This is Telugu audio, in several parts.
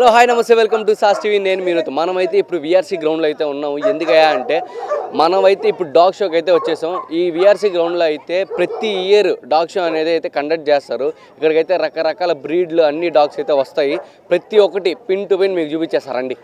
హలో హాయ్ నమస్తే వెల్కమ్ టు సాస్ టీవీ. నేను మీరు మనమైతే ఇప్పుడు విఆర్సీ గ్రౌండ్లో అయితే ఉన్నాము. ఎందుకయ్యా అంటే మనమైతే ఇప్పుడు డాగ్ షోకి అయితే వచ్చేసాం ఈ విఆర్సీ గ్రౌండ్లో అయితే ప్రతి ఇయర్ డాగ్ షో అనేది అయితే కండక్ట్ చేస్తారు. ఇక్కడికైతే రకరకాల బ్రీడ్లు అన్ని డాగ్స్ అయితే వస్తాయి. ప్రతి ఒక్కటి పిన్ టు పిన్ మీకు చూపించేస్తారండి.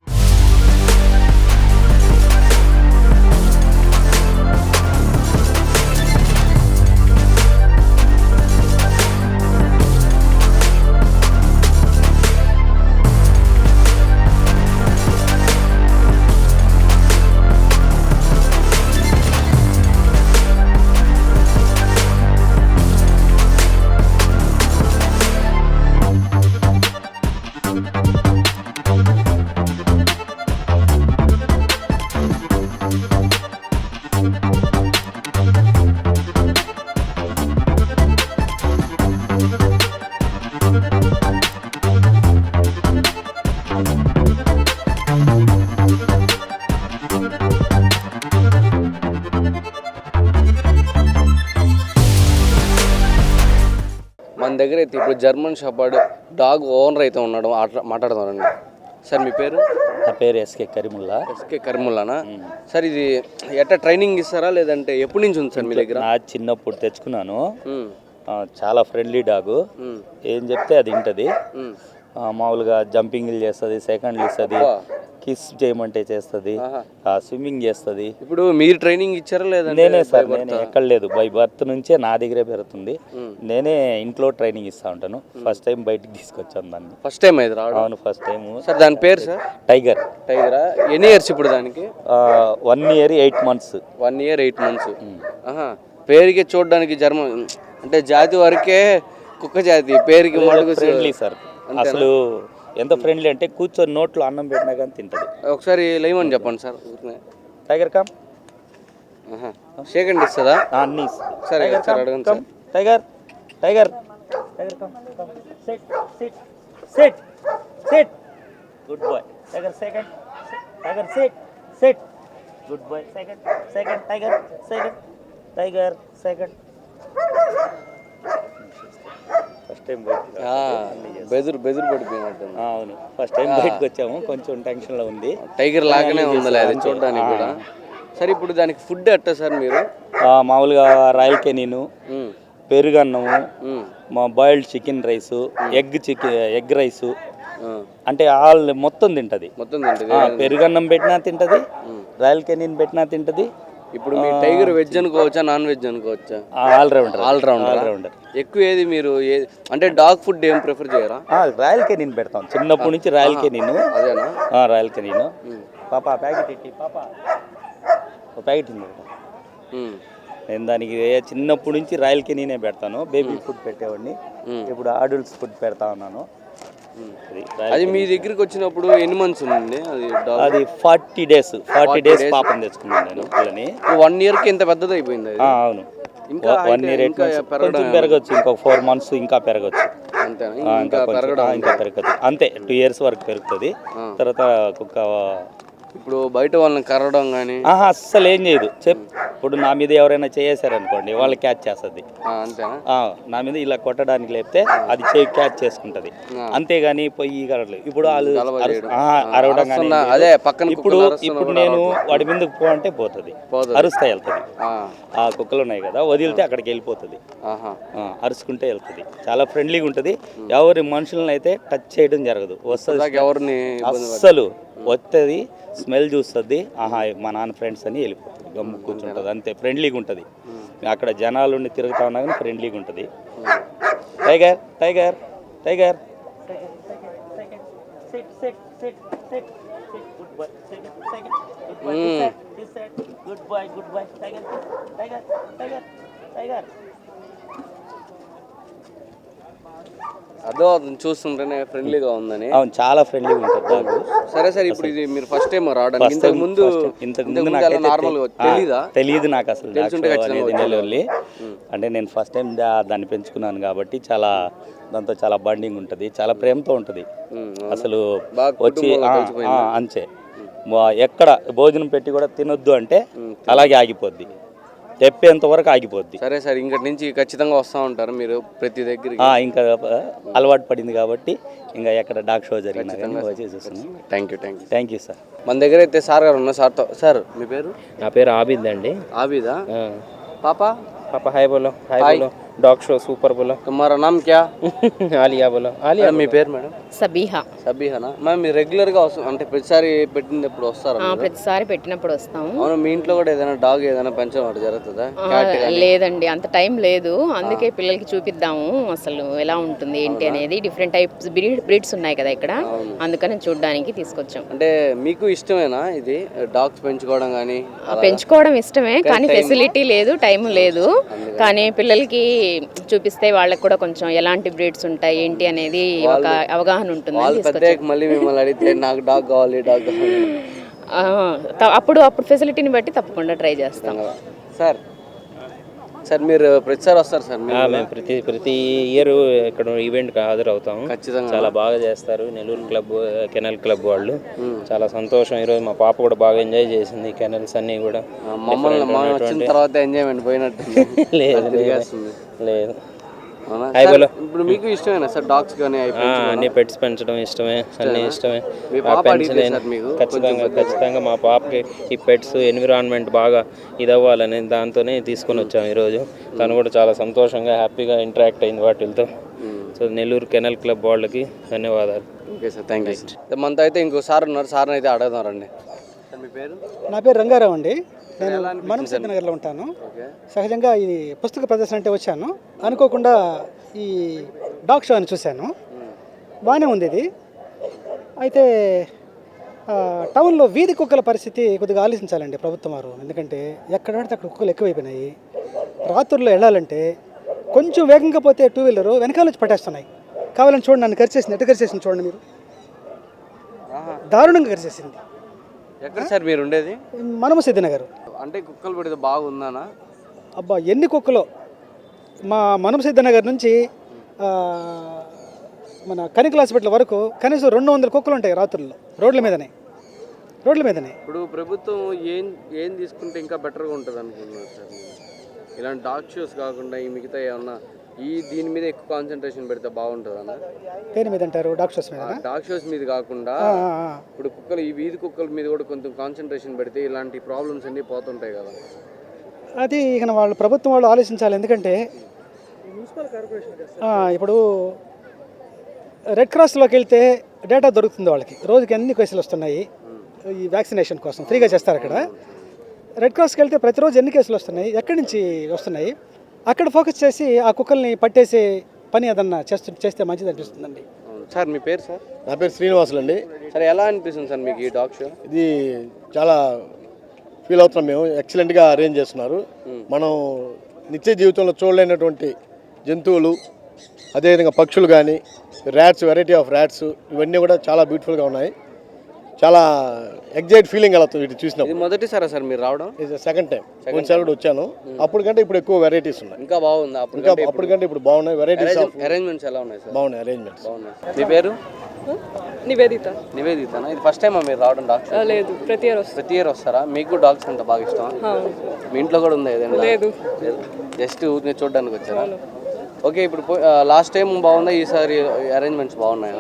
ఇప్పుడు జర్మన్ షెపర్డ్ డాగ్ ఓనర్ అయితే ఉన్నాడు మాట్లాడదామండి సార్ మీ పేరు? నా పేరు ఎస్కే కరీముల్లా. ఎస్కే కరిముల్లానా? సార్ ఇది ఎట్లా ట్రైనింగ్ ఇస్తారా లేదంటే ఎప్పటి నుంచి ఉంది సార్ మీ దగ్గర? నా చిన్నప్పుడు తెచ్చుకున్నాను. చాలా ఫ్రెండ్లీ డాగు. ఏం చెప్తే అది. ఆ, మామూలుగా జంపింగ్లు చేస్తుంది సెకండ్లు ఇస్తుంది. కిస్ చేయమంటే చేస్తుంది. స్విమ్మింగ్ చేస్తుంది. ఇప్పుడు మీరు ట్రైనింగ్ ఇచ్చారా లేదంటే నేనే సార్ నేనే ఎక్కడ లేదు. బై బర్త్ నుంచే నా దగ్గరే పెరుగుతుంది. నేనే ఇంట్లో ట్రైనింగ్ ఇస్తా ఉంటాను. ఫస్ట్ టైం బయటికి తీసుకొచ్చాను దాన్ని. ఫస్ట్ టైం అయితే అవును ఫస్ట్ టైం సార్ దాని పేరు సార్? టైగర్ టైగరా ఎన్ని ఇయర్స్ ఇప్పుడు దానికి? One year eight months one year eight months పేరుకి చూడడానికి జర్మన్ అంటే జాతి వరకే కుక్క జాతి. పేరుకి ఫ్రెండ్లీ సార్. అసలు ఎంత ఫ్రెండ్లీ అంటే కూర్చొని నోట్లో అన్నం పెట్టినా కానీ తింటది. ఒకసారి లేమని చెప్పండి sir. Tiger come. Sheikh hand ఇస్తుందా అన్నీ సరే ఒకసారి అడగండి sir. Tiger tiger tiger come sit sit sit sit good boy tiger second tiger sit sit good boy second second tiger second tiger second first time బెదురు బెదురు పడిపోయినట్టు అవును. ఫస్ట్ టైం బయటకు వచ్చాము. కొంచెం టెన్షన్లో ఉంది. టైగర్ లాగానే ఉందిలే అది చూడడానికి కూడా. సరే ఇప్పుడు దానికి ఫుడ్ ఎట్టా సార్ మీరు? మామూలుగా రాయల్ కెనీను ఉమ్, పెరుగన్నము ఉమ్, మా boiled chicken rice egg chicken egg rice అంటే ఆల్ మొత్తం తింటది. మొత్తం తింటది. పెరుగన్నం పెట్టినా తింటది రాయల్ కెనీన్ పెట్టినా తింటది ఇప్పుడు మీ టైగర్ వెజ్ అనుకోవచ్చా నాన్ వెజ్ అనుకోవచ్చా? All rounder all rounder all rounder ఎక్కువ ఏది మీరు ఏది అంటే డాగ్ ఫుడ్ ఏం ప్రిఫర్ చేయరా? రాయల్ కెనీన్ పెడతాం. చిన్నప్పటి నుంచి రాయల్ కెనీన్ అదేనా? రాయల్ కెనీన్ పాపా ప్యాకెట్ ఇట్టి పాపా. ఒక ప్యాకెట్ నేను దానికి చిన్నప్పటి నుంచి రాయల్ కెనీనే పెడతాను. బేబీ ఫుడ్ పెట్టేవాడిని. ఇప్పుడు ఆడల్ట్స్ ఫుడ్ పెడతా ఉన్నాను. అది మీ దగ్గరికి వచ్చినప్పుడు ఎన్ని మంత్స్ ఉంది అది అది ఫార్టీ డేస్ ఫార్టీ డేస్ పాపం తెచ్చుకున్నాను నేను పిల్లని. వన్ ఇయర్కి ఇంత పెద్దది అయిపోయింది అది ఆ, అవును. ఇంకా వన్ ఇయర్ కొంచెం పెరగచ్చు ఇంకొక ఫోర్ మంత్స్ ఇంకా పెరగచ్చు. ఇంకా ఆ, ఇంకా పెరగచ్చు. అంతే టూ ఇయర్స్ వరకు పెరుగుతుంది. తర్వాత కుక్క ఇప్పుడు బయట వాళ్ళని కరవడం కానీ ఆహా అస్సలు ఏం చేయదు. చెప్. ఇప్పుడు నా మీద ఎవరైనా చేసారనుకోండి వాళ్ళు క్యాచ్ చేస్తుంది. అంతేనా? ఆ, నా మీద ఇలా కొట్టడానికి లేపితే అది చేయి క్యాచ్ చేసుకుంటది. అంతేగాని పొయ్యి కరవలేదు ఇప్పుడు వాళ్ళు అరు- అరవడం కానీ అరుస్తున్నా- అదే. పక్కన ఇప్పుడు కుక్కలు అరుస్తున్నా ఇప్పుడు కూడా నేను వాడి మీదకి పో అంటే పోతుంది. పోతది. అరుస్తా వెళ్తుంది. ఆ, ఆ కుక్కలు ఉన్నాయి కదా వదిలితే అక్కడికి వెళ్ళిపోతుంది. ఆహా. ఆ, అరుచుకుంటే వెళ్తుంది. చాలా ఫ్రెండ్లీగా ఉంటుంది. ఎవరి మనుషులను అయితే టచ్ చేయడం జరగదు. వస్తుంది ఎవరిని ఇబ్బంది అస్సలు వస్తుంది స్మెల్ చూస్తుంది ఆహా మా నాన్న ఫ్రెండ్స్ అని వెళ్ళిపోతుంది. గమ్ము కూర్చుంటుంది అంతే ఫ్రెండ్లీగా ఉంటుంది. అక్కడ జనాలు ఉండి తిరుగుతా ఉన్నా కానీ ఫ్రెండ్లీగా ఉంటుంది. Tiger tiger tiger good boy good boy tiger tiger tiger tiger అదో అతను చూస్తుంటేనే ఫ్రెండ్లీగా ఉందని. అవును చాలా ఫ్రెండ్లీగా ఉంటుంది డాగ్ సరే సరే ఇప్పుడు ఇది మీరు ఫస్ట్ టైం రావడానికి ఇంతకు ముందు ఇంతకు ఇంతకు ముందు నాకైతే నార్మల్ తెలీదా? తెలియదు నాకు అసలు డాగ్ తెలుసుంటే షో ఖచ్చితంగా అనేది నెల్లూరులో అంటే నేను ఫస్ట్ టైం దాన్ని పెంచుకున్నాను కాబట్టి చాలా దాంతో చాలా బండింగ్ ఉంటుంది చాలా ప్రేమతో ఉంటుంది. ఉమ్, అసలు బాగా వచ్చి ఆ, ఆ, అంతే. వా- ఎక్కడ భోజనం పెట్టి కూడా తినొద్దు అంటే అలాగే ఆగిపోద్ది. తెప్పేంత వరకు ఆగిపోద్ది. సరే సార్ ఇంకటి నుంచి ఖచ్చితంగా వస్తూ ఉంటారు మీరు ప్రతి దగ్గరికి. ఆ, ఇంకా అలవాటు పడింది కాబట్టి ఇంకా ఎక్కడ డాక్ షో జరిగినా thank you thank you thank you sir మన దగ్గర అయితే సార్ గారు ఉన్నారు. సార్తో సార్ మీ పేరు? నా పేరు ఆబిద్? అండి ఆబిదా పాపా? పాప హాయ్ బోలో హాయ్ బోలో. డాగ్ షో సూపర్ బోలో తుమ్మారా నామ్ క్యా ఆలియా బోలో ఆలియా మీ పేరు మేడం? సబీహా. సబీహనా మ్యామ్ మీరు రెగ్యులర్గా వస్తాం అంటే ప్రతిసారి పెట్టినప్పుడు వస్తారా? ప్రతిసారి పెట్టినప్పుడు వస్తాము. అవును మీ ఇంట్లో కూడా ఏదైనా డాగ్ ఏదైనా పెంచడం అటు జరుగుతుందా? లేదండి అంత టైం లేదు. అందుకే పిల్లలకి చూపిద్దాము అసలు ఎలా ఉంటుంది ఏంటి అనేది. డిఫరెంట్ టైప్స్ బ్రీడ్ బ్రీడ్స్ ఉన్నాయి కదా ఇక్కడ. అందుకని చూడడానికి తీసుకొచ్చాం. అంటే మీకు ఇష్టమేనా ఇది? డాగ్స్ పెంచుకోవడం కానీ ఆ, పెంచుకోవడం ఇష్టమే కానీ ఫెసిలిటీ లేదు టైం లేదు. కానీ పిల్లలకి చూపిస్తే వాళ్ళకి కూడా కొంచెం ఎలాంటి బ్రీడ్స్ ఉంటాయి ఏంటి అనేది ఒక అవగాహన ఉంటుంది మళ్ళీ మిమ్మల్ని అడిగితే నాకు డాగ్ కావాలి అప్పుడు అప్పుడు ఫెసిలిటీని బట్టి తప్పకుండా ట్రై చేస్తాం. సార్ సార్ మీరు ప్రతిసారి వస్తారు సార్ మేము ప్రతి ప్రతి ఇయర్ ఇక్కడ ఈవెంట్కి హాజరవుతాము ఖచ్చితంగా. చాలా బాగా చేస్తారు. నెల్లూరు క్లబ్ కెనల్ క్లబ్ వాళ్ళు. చాలా సంతోషం. ఈరోజు మా పాప కూడా బాగా ఎంజాయ్ చేసింది కెనల్స్ అన్నీ కూడా. మమ్మల్ని వచ్చిన తర్వాత ఎంజాయ్మెంట్ పోయినట్టు లేదు లేదు? హాయ్ సార్, బోలో. ఇప్పుడు మీకు ఇష్టమేనా సార్ డాగ్స్ కానీ అన్ని పెట్స్ పెంచడం ఇష్టమే అన్ని ఇష్టమే. పెంచలేను సార్ మీకు ఖచ్చితంగా ఖచ్చితంగా మా పాపకి ఈ పెట్స్ ఎన్విరాన్మెంట్ బాగా ఇదవ్వాలని దాంతోనే తీసుకొని వచ్చాము ఈరోజు. తను కూడా చాలా సంతోషంగా హ్యాపీగా ఇంటరాక్ట్ అయింది వాటితో సో నెల్లూరు కెనల్ క్లబ్ వాళ్ళకి ధన్యవాదాలు. ఓకే సార్ థ్యాంక్ యూ మనతో అయితే ఇంకో సార్ ఉన్నారు సార్ని అయితే అడుగుదాం రండి. మీ పేరు నా పేరు రంగారావు అండి. నేను మనం సిద్ధనగర్లో ఉంటాను. సహజంగా ఇది పుస్తక ప్రదర్శన అంటే వచ్చాను. అనుకోకుండా ఈ డాగ్ షో అని చూశాను. బాగానే ఉంది ఇది. అయితే టౌన్లో వీధి కుక్కల పరిస్థితి కొద్దిగా ఆలోచించాలండి ప్రభుత్వం వారు. ఎందుకంటే ఎక్కడ పడితే అక్కడ కుక్కలు ఎక్కువైపోయినాయి. రాత్రుల్లో వెళ్ళాలంటే కొంచెం వేగంగా పోతే టూ వీలరు వెనకాల వచ్చి పట్టేస్తున్నాయి. కావాలని చూడండి నన్ను కరిచేసింది ఎట్ట కరిచేసింది చూడండి మీరు. దారుణంగా కరిచేసింది ఎక్కడ సార్ మీరు ఉండేది? మనము సిద్ధనగర్. అంటే కుక్కలు పెడితే బాగుందానా? అబ్బా ఎన్ని కుక్కలు? మా మనం సిద్ధనగర్ నుంచి మన కనికల హాస్పిటల్ వరకు కనీసం రెండు వందల కుక్కలు ఉంటాయి రాత్రుల్లో రోడ్ల మీదనే. రోడ్ల మీదనే. ఇప్పుడు ప్రభుత్వం ఏం ఏం తీసుకుంటే ఇంకా బెటర్గా ఉంటుంది అనుకుంటున్నారు సార్? ఇలాంటి డాగ్ షోస్ కాకుండా ఈ మిగతా ఏమన్నా ఈ దీని మీద ఎక్కువ కాన్సన్ట్రేషన్ పెడితే బాగుంటుంది అన్న? దేని మీద అంటారు? డాక్టర్స్ మీద డాగ్ షోస్ మీద కాకుండా ఇప్పుడు కుక్కలు ఈ వీధి కుక్కల మీద కూడా కొంచెం కాన్సన్ట్రేషన్ పెడితే ఇలాంటి ప్రాబ్లమ్స్ అన్నీ పోతుంటాయి కదా. అది ఇక వాళ్ళు ప్రభుత్వం వాళ్ళు ఆలోచించాలి. ఎందుకంటే ఇప్పుడు రెడ్ క్రాస్లోకి వెళ్తే డేటా దొరుకుతుంది వాళ్ళకి. రోజుకి ఎన్ని కేసులు వస్తున్నాయి? ఈ వ్యాక్సినేషన్ కోసం. ఫ్రీగా చేస్తారు అక్కడ. రెడ్ క్రాస్కి వెళ్తే ప్రతిరోజు ఎన్ని కేసులు వస్తున్నాయి? ఎక్కడి నుంచి వస్తున్నాయి? అక్కడ ఫోకస్ చేసి ఆ కుక్కల్ని పట్టేసే పని ఏదన్నా చేస్తు చేస్తే మంచిది అనిపిస్తుందండి. సార్ మీ పేరు సార్? నా పేరు శ్రీనివాసులు అండి. సార్ ఎలా అనిపిస్తుంది సార్ మీకు ఈ డాగ్ షో? ఇది చాలా ఫీల్ అవుతున్నాం మేము. ఎక్సలెంట్గా అరేంజ్ చేస్తున్నారు. మనం నిత్య జీవితంలో చూడలేనటువంటి జంతువులు అదేవిధంగా పక్షులు కానీ ర్యాట్స్ వెరైటీ ఆఫ్ ర్యాట్స్ ఇవన్నీ కూడా చాలా బ్యూటిఫుల్గా ఉన్నాయి. చాలా ఎగ్జైట్ ఫీలింగ్ కలుగుతుంది వీటి చూసినప్పుడు. ఇది మొదటిసారా సార్ మీరు రావడం? ఇది సెకండ్ టైం కొన్నిసార్లు కూడా వచ్చాను. అప్పటికంటే ఇప్పుడు ఎక్కువ వెరైటీస్ ఉన్నాయి. ఇంకా బాగుంది? అప్పుడు ఇంకా అప్పటికంటే ఇప్పుడు? బాగున్నాయి. వెరైటీస్ అరేంజ్మెంట్స్ ఎలా ఉన్నాయి సార్? బాగున్నాయి అరేంజ్మెంట్స్ బాగున్నాయి. మీ పేరు? నివేదిత. నివేదితనా? ఇది ఫస్ట్ టైమా మీరు రావడం ఆ, లేదు. ప్రతి ఇయర్ ప్రతి ఇయర్ వస్తారా? మీకు డాగ్స్ అంటే బాగా ఇష్టమా? మీ ఇంట్లో కూడా ఉందా ఏదైనా? లేదు. జస్ట్ చూడడానికి వచ్చారా? ఓకే ఇప్పుడు లాస్ట్ టైం బాగుందా? ఈసారి అరేంజ్మెంట్స్ బాగున్నాయా?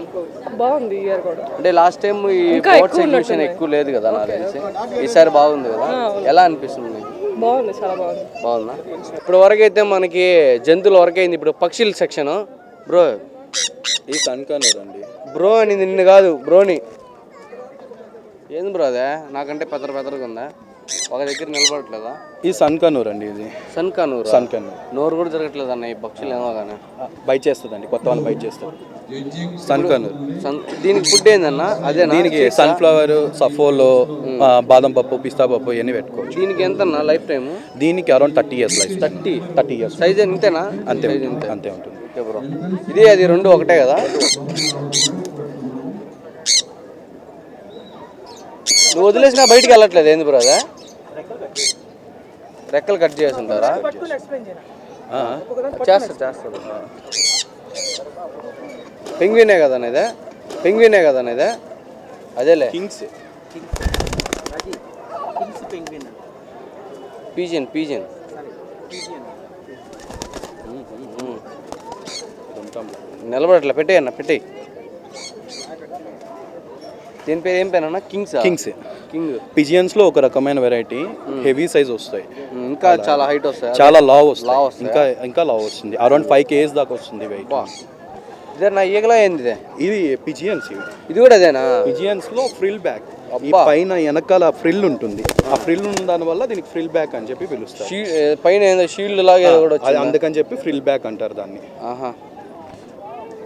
బాగుంది ఇయర్ కూడా. అంటే లాస్ట్ టైం ఈ ఎక్కువ ఎగ్జిబిషన్ ఎక్కువ లేదు కదా నాకు తెలిసి. ఈసారి బాగుంది కదా? ఎలా అనిపిస్తుంది మీకు? బాగుంది చాలా బాగుంది. బాగుందా? ఇప్పుడు వరకు అయితే మనకి జంతువుల వరకు అయింది. ఇప్పుడు పక్షుల సెక్షన్ బ్రో ఈ కన్కనూర్ అండి బ్రో అని నిన్ను కాదు బ్రోని ఏంది బ్రో అదే? నాకంటే పెద్ద పెద్దగా ఉందా? ఒక దగ్గర నిలబడట్లేదా? ఈ సన్కనూర్ అండి ఇది. సన్కానూరు? సన్కనూర్. నోరు కూడా జరగట్లేదు అన్న ఈ పక్షులు ఏమో కానీ బైట్ చేస్తుందండి కొత్త వాళ్ళు బైట్ చేస్తారు. సన్కనూర్. సన్ దీనికి ఫుడ్ ఏందన్న? అదేనా? దీనికి సన్ఫ్లవర్ సఫోలో బాదం పప్పు పిస్తా పప్పు ఇవన్నీ పెట్టుకోవచ్చు. దీనికి ఎంత లైఫ్ టైము దీనికి around thirty years life thirty? Thirty years size ఇంతేనా అంతే అంతే ఉంటుంది. ఇది అది రెండు ఒకటే కదా? నువ్వు వదిలేసిన బయటికి వెళ్ళట్లేదు ఏంది బ్రో అదే? రెక్కలు కట్ చేసి ఉంటారా ఆ, చేస్తారు చేస్తారు పెంగ్వినే కదా ఇదే పెంగ్వినే కదా ఇదే అదేలే. కింగ్స్ పీజియన్ పీజియన్ నిలబడట్లే పెట్టేయన్న పెట్టేయి. దీని పేరు ఏం పేరు అన్న? Kings Kings king. పిజియన్స్లో ఒక రకమైన వెరైటీ హెవీ సైజ్ వస్తాయి. ఇంకా చాలా హైట్ వస్తాయి. చాలా లావ్ వస్తాయి? ఇంకా ఇంకా లావ్ వస్తుంది. అరౌండ్ ఫైవ్ కేజీస్ దాకా వస్తుంది వెయిట్ ఇదే నా ఈగలా ఏంది ఇదే? పిజియన్స్ ఇది కూడా అదేనా పిజియన్స్లో ఫ్రిల్ బ్యాక్ ఈ. పైన వెనకాల ఫ్రిల్ ఉంటుంది. ఆ ఫ్రిల్ ఉన్న దాని వల్ల దీనికి ఫ్రిల్ బ్యాక్ అని చెప్పి పిలుస్తారు. షీ పైన ఏందో షీల్డ్ లాగా కూడా అందుకని చెప్పి ఫ్రిల్ బ్యాక్ అంటారు దాన్ని. ఆహా.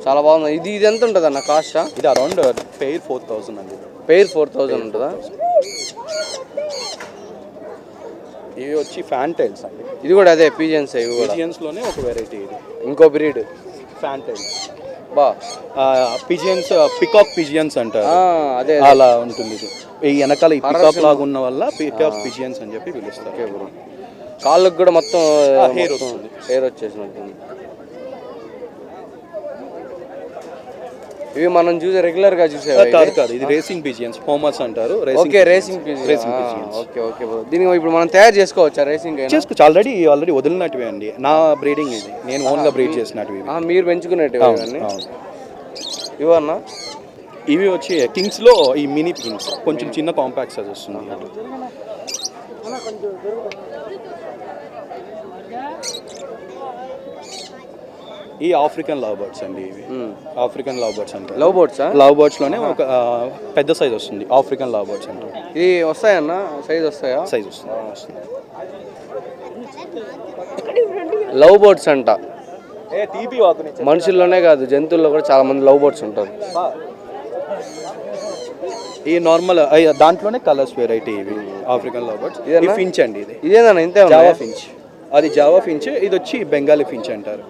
చాలా బాగుంది. ఇది ఇది ఎంత ఉంటుంది అన్న కాస్ట్ ఇది అరౌండ్ పెయిర్ ఫోర్ థౌసండ్ అండి. పెయిర్ ఫోర్ థౌజండ్ ఉంటుందా? ఇవి వచ్చి ఫ్యాన్ టైల్స్ అండి. ఇది కూడా అదే పీజియన్స్ ఇవి కూడా. పిజియన్స్లోనే ఒక వెరైటీ ఇది. ఇంకో బ్రీడ్ ఫ్యాన్ టైల్స్ బా. పిజియన్స్ పికాక్ పిజియన్స్ అంటారు. అదే అలా ఉంటుంది ఇది. ఈ వెనకాల ఈ పికాక్ లాగా ఉన్న వల్ల పికాక్ పిజియన్స్ అని చెప్పి పిలుస్తారు. కాళ్ళకు కూడా మొత్తం మొత్తం వస్తుంది. హెయిర్ వచ్చేసినట్టుంది. ఇవి మనం చూసే రెగ్యులర్గా చూసే కాదు కాదు. ఇది రేసింగ్ పిజియన్స్ హోమస్ అంటారు okay racing racing pigeons okay okay దీనికి ఇప్పుడు మనం తయారు చేసుకోవచ్చా రేసింగ్ చేసుకోవచ్చు. ఆల్రెడీ ఆల్రెడీ వదిలినట్టువే అండి. నా బ్రీడింగ్ ఇది. నేను ఓన్గా బ్రీడ్ చేసినట్టు ఇవి. మీరు పెంచుకునేటివి అవును, ఇవన్నీ? ఇవి వచ్చి కింగ్స్లో ఈ మినీ కింగ్స్ కొంచెం చిన్న కాంపాక్ట్ సైజ్ వస్తుంది. ఈ ఆఫ్రికన్ లవ్ బర్డ్స్ అండి ఇవి. ఆఫ్రికన్ లవ్ బర్డ్స్ అంటారు. లవ్ బోట్సా లవ్ బర్డ్స్లోనే ఒక పెద్ద సైజ్ వస్తుంది. ఆఫ్రికన్ లవ్ బర్డ్స్ అంటారు. ఇది వస్తాయన్న? సైజ్ వస్తాయా? సైజ్ వస్తుంది. లవ్ బోట్స్ అంట. మనుషుల్లోనే కాదు జంతువుల్లో కూడా చాలా మంది లవ్ బోట్స్ ఉంటారు ఈ నార్మల్ దాంట్లోనే కలర్స్ వెరైటీ ఇవి. ఆఫ్రికన్ లవ్ బర్డ్స్ ఇది? ఫించ్ అండి ఇది. ఇదేనా? ఇంతే జావా? ఫించ్ అది జావా ఫించ్ ఇది వచ్చి బెంగాలీ ఫించ్ అంటారు.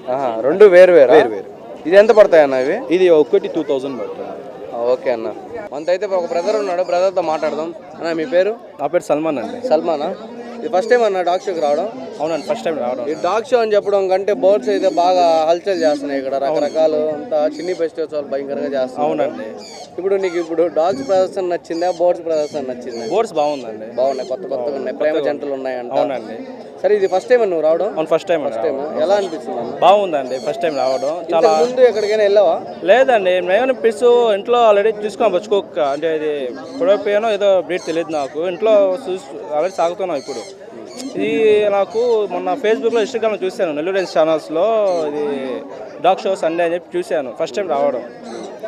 రెండు వేరు వేరు వేరు వేరు. ఇది ఎంత పడతాయి అన్న ఇవి? ఇది ఒక్కటి టూ థౌజండ్ పడుతుంది. ఓకే అన్న. మనతో అయితే ఒక బ్రదర్ ఉన్నాడు బ్రదర్తో మాట్లాడదాం. అన్న మీ పేరు? నా పేరు సల్మాన్ అండి. సల్మానా? ఇది ఫస్ట్ టైం అన్న డాగ్ షోకి రావడం? అవునండి ఫస్ట్ టైం రావడం. ఈ డాగ్ షో అని చెప్పడం కంటే బర్డ్స్ అయితే బాగా హల్చల్ చేస్తున్నాయి ఇక్కడ. రకరకాలు అంతా చిన్ని ఫెస్టివల్స్ భయంకరంగా చేస్తున్నారు. అవునండి. ఇప్పుడు నీకు ఇప్పుడు డాగ్స్ ప్రదర్శన నచ్చిందా బర్డ్స్ ప్రదర్శన నచ్చిందా? బోర్డ్స్ బాగుందండి. బాగున్నాయి కొత్త కొత్తగా ఉన్నాయి ప్రేమ జంటలు ఉన్నాయంట. అవునండి. సరే ఇది ఫస్ట్ టైం నువ్వు రావడం? అవును ఫస్ట్ టైం ఫస్ట్ టైం ఎలా అనిపిస్తుంది? బాగుందండి ఫస్ట్ టైం రావడం. చాలా ముందు ఎక్కడికైనా వెళ్ళావా? లేదండి మేము పిల్స్ ఇంట్లో ఆల్రెడీ చూసుకున్నాం బచ్చుకోక అంటే ఇది పొడవపోయానో ఏదో బ్రీడ్ తెలియదు నాకు. ఇంట్లో చూసి ఆల్రెడీ సాగుతున్నాం ఇప్పుడు. ఇది నాకు మొన్న ఫేస్బుక్లో ఇన్స్టాగ్రామ్లో చూశాను నెల్లూరు ఛానల్స్లో ఇది డాగ్ షో సండే అని చెప్పి చూశాను ఫస్ట్ టైం రావడం.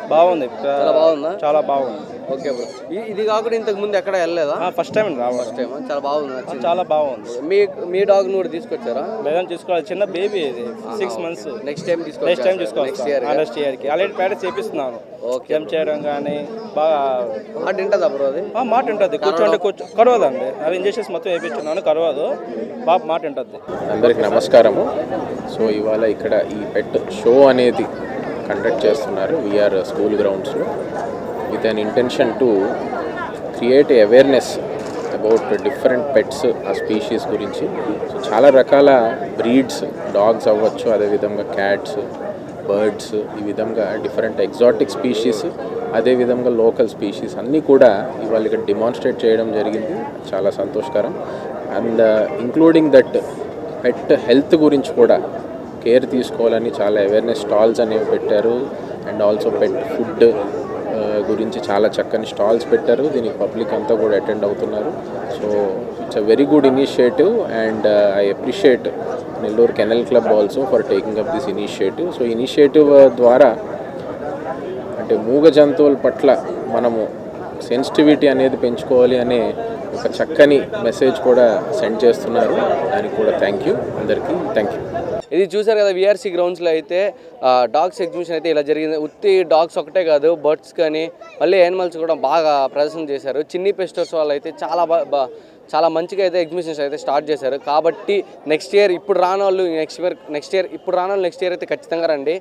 బాగుంది. చాలా బాగుందా? చాలా బాగుంది. Okay bro. ఇది కాకుండా ఇంతకు ముందు ఎక్కడ వెళ్ళలేదా? ఫస్ట్ టైం రావడం ఫస్ట్ టైం చాలా బాగుంది నచ్చింది. చాలా బాగుంది. మీ మీ డాగ్ కూడా తీసుకొచ్చారా? లేదని చూసుకోవాలి చిన్న బేబీ ఇది. Six months next time next time చూసుకోవాలి నెక్స్ట్ ఇయర్ నెక్స్ట్ ఇయర్కి ఆల్రెడీ ప్రాక్టీస్ చేపిస్తున్నాను. ఓకే. జంప్ చేయడం కానీ బాగా మాట ఉంటుందా బ్రో అది? ఆ, మాట ఉంటుంది కూర్చోండి కూర్చో కరవదండి. అవి ఇంజెక్షన్స్ మొత్తం వేయించున్నాను కరవదు. బాగా మాట ఉంటుంది అందరికి నమస్కారము. సో ఇవాళ ఇక్కడ ఈ పెట్ షో అనేది కండక్ట్ చేస్తున్నారు విఆర్ స్కూల్ గ్రౌండ్స్లో. With an intention to create awareness about different pets ఆ స్పీషీస్ గురించి. సో చాలా రకాల బ్రీడ్స్ డాగ్స్ అవ్వచ్చు అదేవిధంగా క్యాట్స్ బర్డ్స్ ఈ విధంగా డిఫరెంట్ ఎగ్జాటిక్ స్పీషీస్ అదేవిధంగా లోకల్ స్పీషీస్ అన్నీ కూడా ఇవాళ ఇక్కడ డిమాన్స్ట్రేట్ చేయడం జరిగింది. చాలా సంతోషకరం. And including that pet health గురించి కూడా కేర్ తీసుకోవాలని చాలా అవేర్నెస్ స్టాల్స్ అనేవి పెట్టారు. అండ్ ఆల్సో పెట్ ఫుడ్ గురించి చాలా చక్కని స్టాల్స్ పెట్టారు. దీనికి పబ్లిక్ అంతా కూడా అటెండ్ అవుతున్నారు. So it's a very good initiative and I appreciate Nellore kennel club also for taking up this initiative so initiative ద్వారా అంటే మూగ జంతువుల పట్ల మనము సెన్సిటివిటీ అనేది పెంచుకోవాలి అనే ఒక చక్కని మెసేజ్ కూడా సెండ్ చేస్తున్నారు. దానికి కూడా థ్యాంక్ యూ అందరికీ థ్యాంక్ యూ ఇది చూసారు కదా విఆర్సీ గ్రౌండ్స్లో అయితే డాగ్స్ ఎగ్జిబిషన్ అయితే ఇలా జరిగింది. ఉత్తి డాగ్స్ ఒకటే కాదు బర్డ్స్ కానీ మళ్ళీ యానిమల్స్ కూడా బాగా ప్రదర్శన చేశారు. చిన్ని పెస్టర్స్ వాళ్ళు అయితే చాలా బాగా చాలా మంచిగా అయితే ఎగ్జిబిషన్స్ అయితే స్టార్ట్ చేశారు. కాబట్టి నెక్స్ట్ ఇయర్ ఇప్పుడు రాని వాళ్ళు నెక్స్ట్ ఇయర్ నెక్స్ట్ ఇయర్ ఇప్పుడు రాని వాళ్ళు నెక్స్ట్ ఇయర్ అయితే ఖచ్చితంగా రండి.